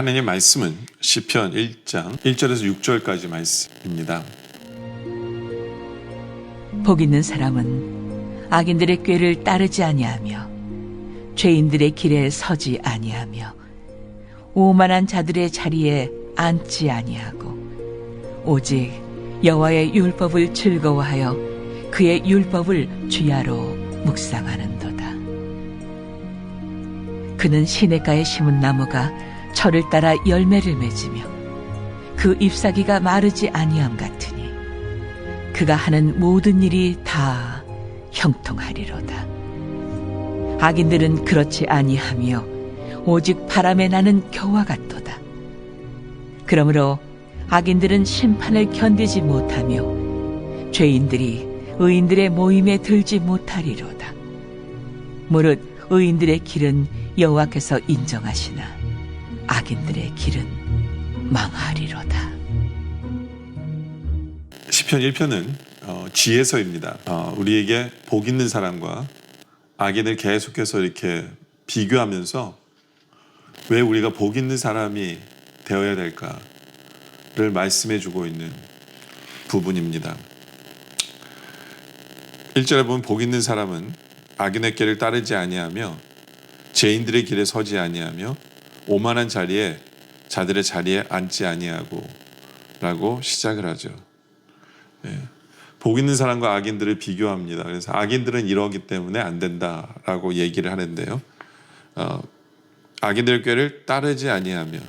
하나님의 말씀은 시편 1장 1절에서 6절까지 말씀입니다. 복 있는 사람은 악인들의 꾀를 따르지 아니하며 죄인들의 길에 서지 아니하며 오만한 자들의 자리에 앉지 아니하고 오직 여호와의 율법을 즐거워하여 그의 율법을 주야로 묵상하는도다. 그는 시냇가에 심은 나무가 철을 따라 열매를 맺으며 그 잎사귀가 마르지 아니함 같으니 그가 하는 모든 일이 다 형통하리로다. 악인들은 그렇지 아니하며 오직 바람에 나는 겨와 같도다. 그러므로 악인들은 심판을 견디지 못하며 죄인들이 의인들의 모임에 들지 못하리로다. 무릇 의인들의 길은 여호와께서 인정하시나 악인들의 길은 망하리로다. 시편 1편은 어, 지혜서입니다. 어, 우리에게 복 있는 사람과 악인을 계속해서 이렇게 비교하면서 왜 우리가 복 있는 사람이 되어야 될까를 말씀해 주고 있는 부분입니다. 1절에 보면 복 있는 사람은 악인의 길을 따르지 아니하며 죄인들의 길에 서지 아니하며 오만한 자리에 자들의 자리에 앉지 아니하고 라고 시작을 하죠. 복 있는 사람과 악인들을 비교합니다. 그래서 악인들은 이러기 때문에 안 된다라고 얘기를 하는데요. 어, 악인들의 꾀를 따르지 아니하며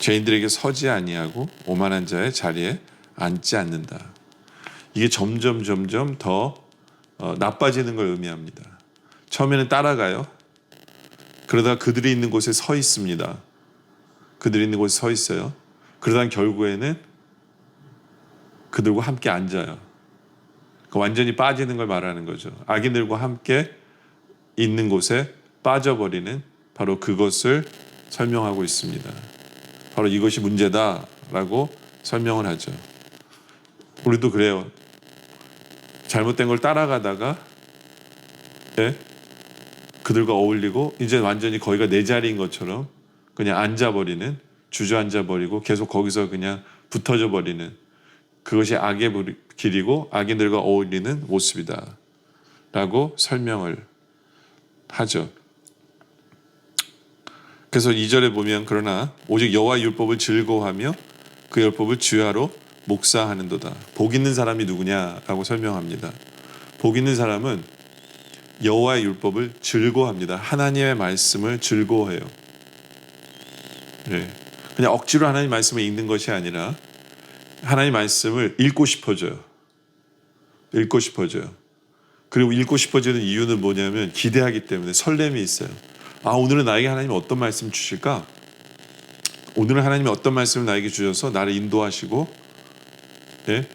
죄인들에게 서지 아니하고 오만한 자의 자리에 앉지 않는다. 이게 점점 점점 더 어, 나빠지는 걸 의미합니다. 처음에는 따라가요. 그러다 그들이 있는 곳에 서 있습니다. 그들이 있는 곳에 서 있어요. 그러다 결국에는 그들과 함께 앉아요. 그 완전히 빠지는 걸 말하는 거죠. 악인들과 함께 있는 곳에 빠져버리는 바로 그것을 설명하고 있습니다. 바로 이것이 문제다라고 설명을 하죠. 우리도 그래요. 잘못된 걸 따라가다가 예? 그들과 어울리고 이제 완전히 거기가 내 자리인 것처럼 그냥 앉아버리는 주저앉아 버리고 계속 거기서 그냥 붙어져 버리는 그것이 악의 길이고 악인들과 어울리는 모습이다. 라고 설명을 하죠. 그래서 2절에 보면 그러나 오직 여호와 율법을 즐거워하며 그 율법을 주야로 목사하는도다. 복 있는 사람이 누구냐라고 설명합니다. 복 있는 사람은 여호와의 율법을 즐거워합니다. 하나님의 말씀을 즐거워해요. 네. 그냥 억지로 하나님 말씀을 읽는 것이 아니라 하나님 말씀을 읽고 싶어져요. 읽고 싶어져요. 그리고 읽고 싶어지는 이유는 뭐냐면 기대하기 때문에 설렘이 있어요. 아, 오늘은 나에게 하나님이 어떤 말씀 주실까? 오늘은 하나님이 어떤 말씀을 나에게 주셔서 나를 인도하시고, 예?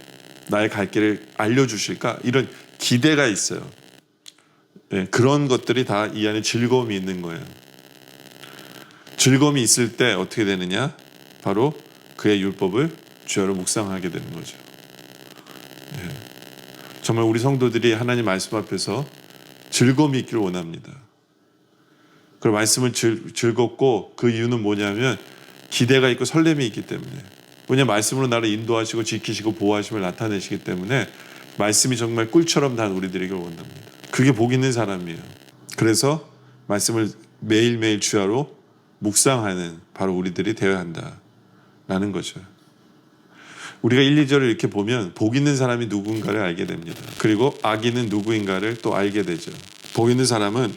나의 갈 길을 알려주실까? 이런 기대가 있어요. 예, 그런 것들이 다 이 안에 즐거움이 있는 거예요. 즐거움이 있을 때 어떻게 되느냐? 바로 그의 율법을 주야로 묵상하게 되는 거죠. 네. 정말 우리 성도들이 하나님 말씀 앞에서 즐거움이 있기를 원합니다. 그 말씀은 즐, 즐겁고 그 이유는 뭐냐면 기대가 있고 설렘이 있기 때문에 왜냐 말씀으로 나를 인도하시고 지키시고 보호하심을 나타내시기 때문에 말씀이 정말 꿀처럼 단 우리들에게 원합니다. 그게 복 있는 사람이에요. 그래서 말씀을 매일매일 주야로 묵상하는 바로 우리들이 되어야 한다라는 거죠. 우리가 1, 2절을 이렇게 보면 복 있는 사람이 누군가를 알게 됩니다. 그리고 악인은 누구인가를 또 알게 되죠. 복 있는 사람은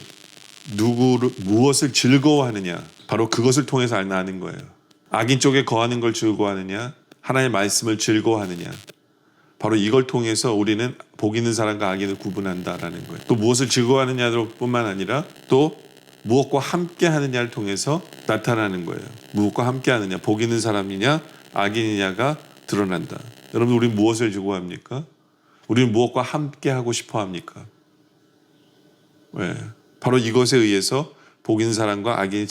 누구를 무엇을 즐거워하느냐 바로 그것을 통해서 아는 거예요. 악인 쪽에 거하는 걸 즐거워하느냐 하나님의 말씀을 즐거워하느냐 바로 이걸 통해서 우리는 복 있는 사람과 악인을 구분한다라는 거예요. 또 무엇을 즐거워하느냐뿐만 아니라 또 무엇과 함께 하느냐를 통해서 나타나는 거예요. 무엇과 함께 하느냐, 복 있는 사람이냐, 악인이냐가 드러난다. 여러분, 우리 무엇을 즐거워합니까? 우리는 무엇과 함께 하고 싶어 합니까? 왜? 바로 이것에 의해서 복 있는 사람과 악인이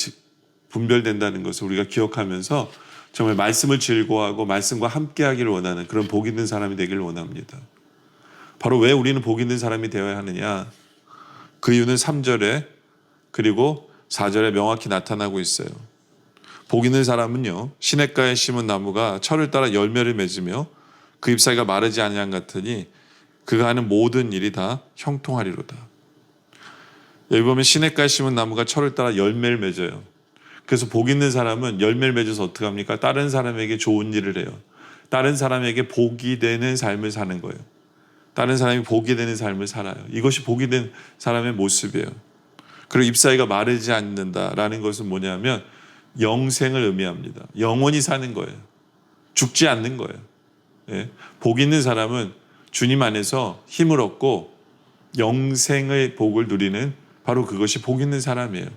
분별된다는 것을 우리가 기억하면서 정말 말씀을 즐거워하고 말씀과 함께 하기를 원하는 그런 복 있는 사람이 되기를 원합니다. 바로 왜 우리는 복 있는 사람이 되어야 하느냐? 그 이유는 3절에 그리고 4절에 명확히 나타나고 있어요. 복 있는 사람은요 시냇가에 심은 나무가 철을 따라 열매를 맺으며 그 잎사귀가 마르지 아니한 같으니 그가 하는 모든 일이 다 형통하리로다. 여기 보면 시냇가에 심은 나무가 철을 따라 열매를 맺어요. 그래서 복 있는 사람은 열매를 맺어서 어떻게 합니까? 다른 사람에게 좋은 일을 해요. 다른 사람에게 복이 되는 삶을 사는 거예요. 다른 사람이 복이 되는 삶을 살아요. 이것이 복이 된 사람의 모습이에요. 그리고 잎사귀가 마르지 않는다라는 것은 뭐냐면 영생을 의미합니다. 영원히 사는 거예요. 죽지 않는 거예요. 예. 복 있는 사람은 주님 안에서 힘을 얻고 영생의 복을 누리는 바로 그것이 복 있는 사람이에요.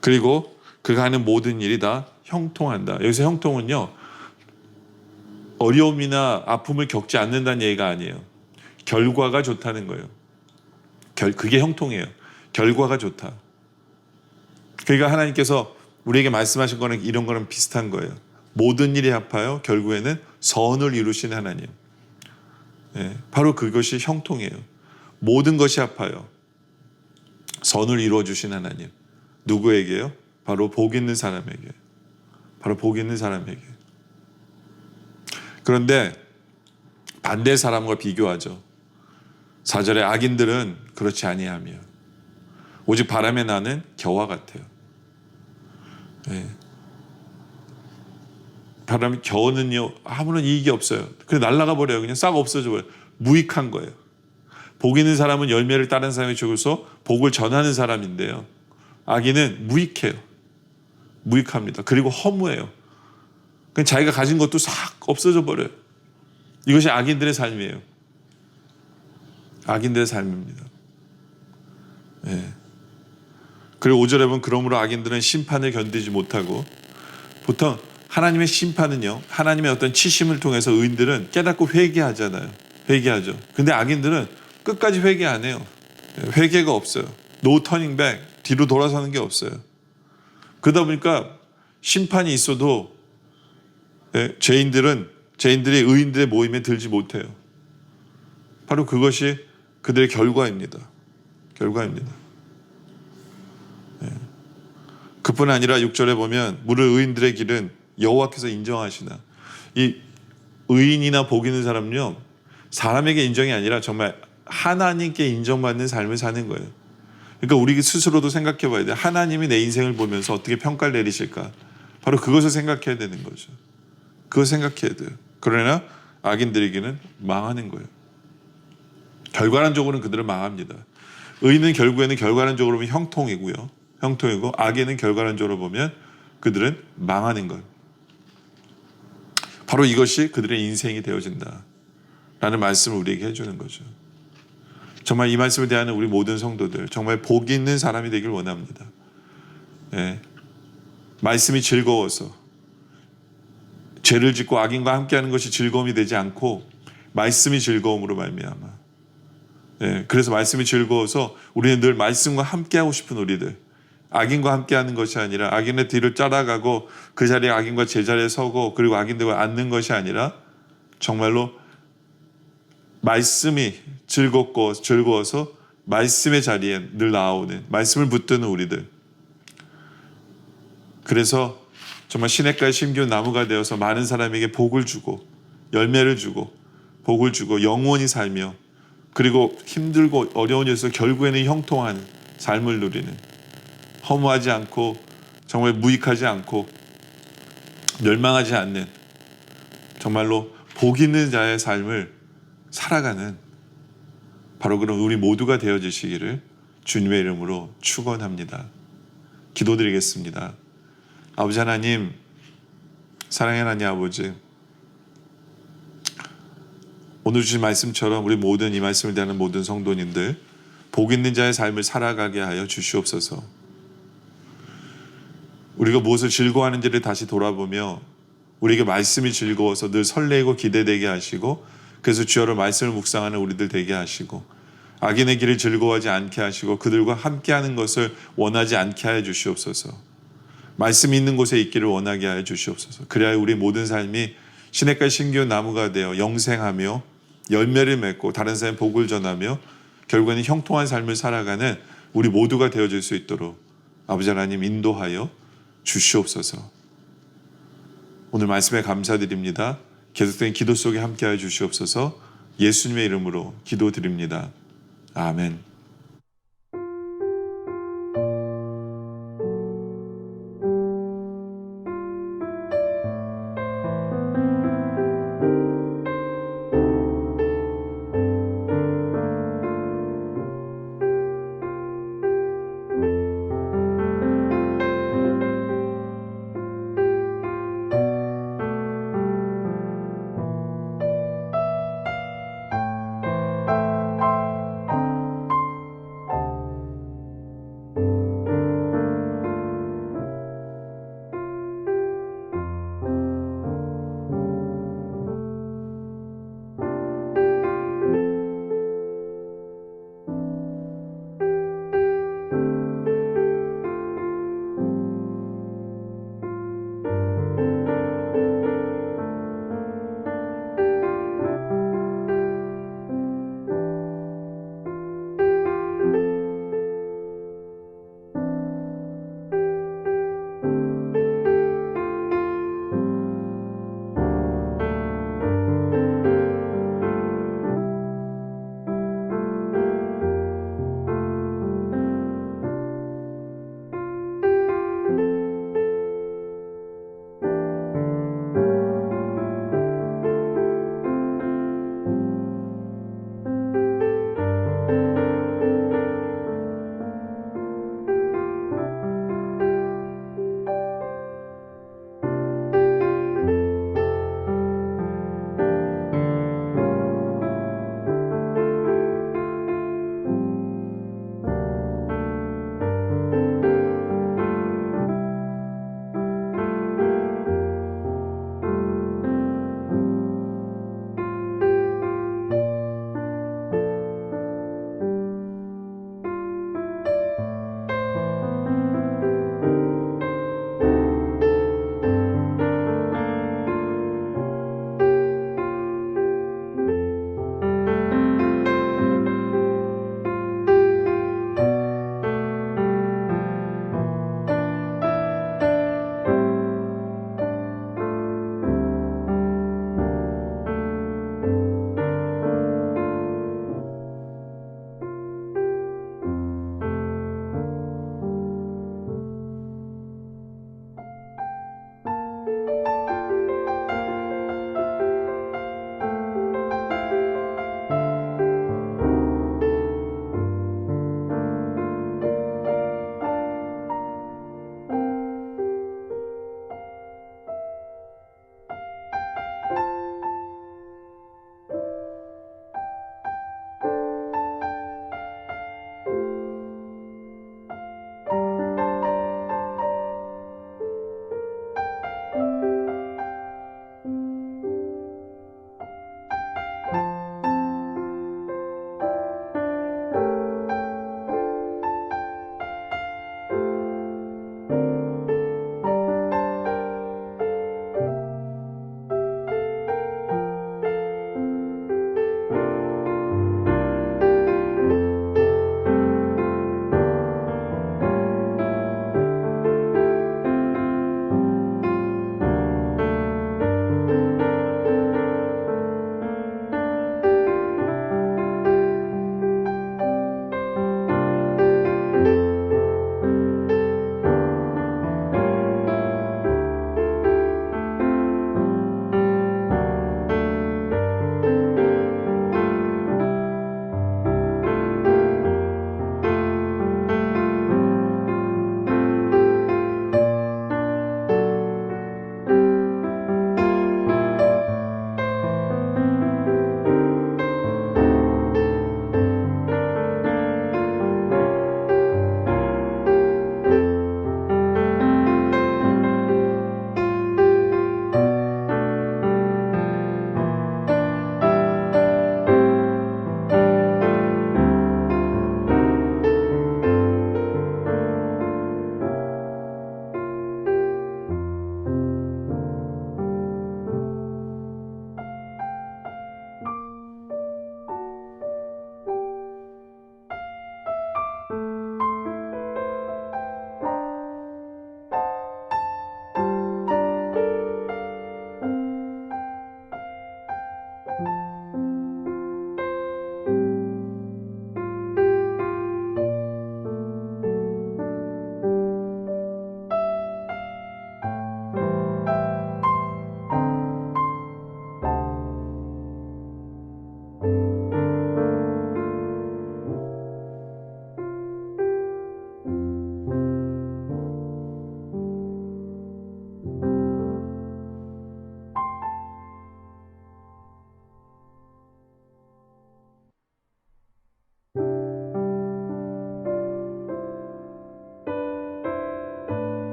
그리고 그가 하는 모든 일이 다 형통한다. 여기서 형통은요. 어려움이나 아픔을 겪지 않는다는 얘기가 아니에요. 결과가 좋다는 거예요. 결, 그게 형통이에요. 결과가 좋다. 그러니까 하나님께서 우리에게 말씀하신 거는 이런 거는 비슷한 거예요. 모든 일이 합하여 결국에는 선을 이루신 하나님. 예, 바로 그것이 형통이에요. 모든 것이 합하여 선을 이루어 주신 하나님. 누구에게요? 바로 복 있는 사람에게. 바로 복 있는 사람에게. 그런데 반대 사람과 비교하죠. 사절에 악인들은 그렇지 아니하며 오직 바람에 나는 겨와 같아요. 예. 바람이 겨우는요 아무런 이익이 없어요. 그냥 날아가 버려요. 그냥 싹 없어져 버려요. 무익한 거예요. 복 있는 사람은 열매를 따른 사람이 죽어서 복을 전하는 사람인데요. 악인은 무익해요. 무익합니다. 그리고 허무해요. 그냥 자기가 가진 것도 싹 없어져 버려요. 이것이 악인들의 삶이에요. 악인들의 삶입니다. 예. 그리고 5절에 보면 그러므로 악인들은 심판을 견디지 못하고 보통 하나님의 심판은요. 하나님의 어떤 치심을 통해서 의인들은 깨닫고 회개하잖아요. 회개하죠. 근데 악인들은 끝까지 회개 안 해요. 예, 회개가 없어요. 노 터닝 백 뒤로 돌아서는 게 없어요. 그러다 보니까 심판이 있어도 예, 죄인들은 죄인들이 의인들의 모임에 들지 못해요. 바로 그것이 그들의 결과입니다. 결과입니다. 예. 그뿐 아니라 6절에 보면 무릇 의인들의 길은 여호와께서 인정하시나 이 의인이나 복 있는 사람은요 사람에게 인정이 아니라 정말 하나님께 인정받는 삶을 사는 거예요. 그러니까 우리 스스로도 생각해 봐야 돼. 하나님이 내 인생을 보면서 어떻게 평가를 내리실까? 바로 그것을 생각해야 되는 거죠. 그거 생각해야 돼요. 그러나 악인들에게는 망하는 거예요. 결과론적으로는 그들은 망합니다. 의인은 결국에는 결과론적으로 보면 형통이고요. 형통이고 악인은 결과론적으로 보면 그들은 망하는 것. 바로 이것이 그들의 인생이 되어진다. 라는 말씀을 우리에게 해주는 거죠. 정말 이 말씀을 대하는 우리 모든 성도들 정말 복 있는 사람이 되길 원합니다. 예. 말씀이 즐거워서 죄를 짓고 악인과 함께하는 것이 즐거움이 되지 않고 말씀이 즐거움으로 말미암아. 예, 그래서 말씀이 즐거워서 우리는 늘 말씀과 함께하고 싶은 우리들. 악인과 함께하는 것이 아니라 악인의 뒤를 따라가고 그 자리에 악인과 제자리에 서고 그리고 악인들과 앉는 것이 아니라 정말로 말씀이 즐겁고 즐거워서 말씀의 자리에 늘 나오는 말씀을 붙드는 우리들. 그래서 정말 시냇가에 심기운 나무가 되어서 많은 사람에게 복을 주고 열매를 주고 복을 주고 영원히 살며 그리고 힘들고 어려운 일에서 결국에는 형통한 삶을 누리는 허무하지 않고 정말 무익하지 않고 멸망하지 않는 정말로 복 있는 자의 삶을 살아가는 바로 그런 우리 모두가 되어지시기를 주님의 이름으로 축원합니다. 기도드리겠습니다. 아버지 하나님, 사랑의 하나님 아버지, 오늘 주신 말씀처럼 우리 모든 이 말씀을 대하는 모든 성도님들 복 있는 자의 삶을 살아가게 하여 주시옵소서. 우리가 무엇을 즐거워하는지를 다시 돌아보며 우리에게 말씀이 즐거워서 늘 설레고 기대되게 하시고 그래서 주여로 말씀을 묵상하는 우리들 되게 하시고 악인의 길을 즐거워하지 않게 하시고 그들과 함께하는 것을 원하지 않게 하여 주시옵소서. 말씀이 있는 곳에 있기를 원하게 하여 주시옵소서. 그래야 우리 모든 삶이 시냇가 신기한 나무가 되어 영생하며 열매를 맺고 다른 사람의 복을 전하며 결국에는 형통한 삶을 살아가는 우리 모두가 되어질 수 있도록 아버지 하나님 인도하여 주시옵소서. 오늘 말씀에 감사드립니다. 계속된 기도 속에 함께하여 주시옵소서. 예수님의 이름으로 기도드립니다. 아멘.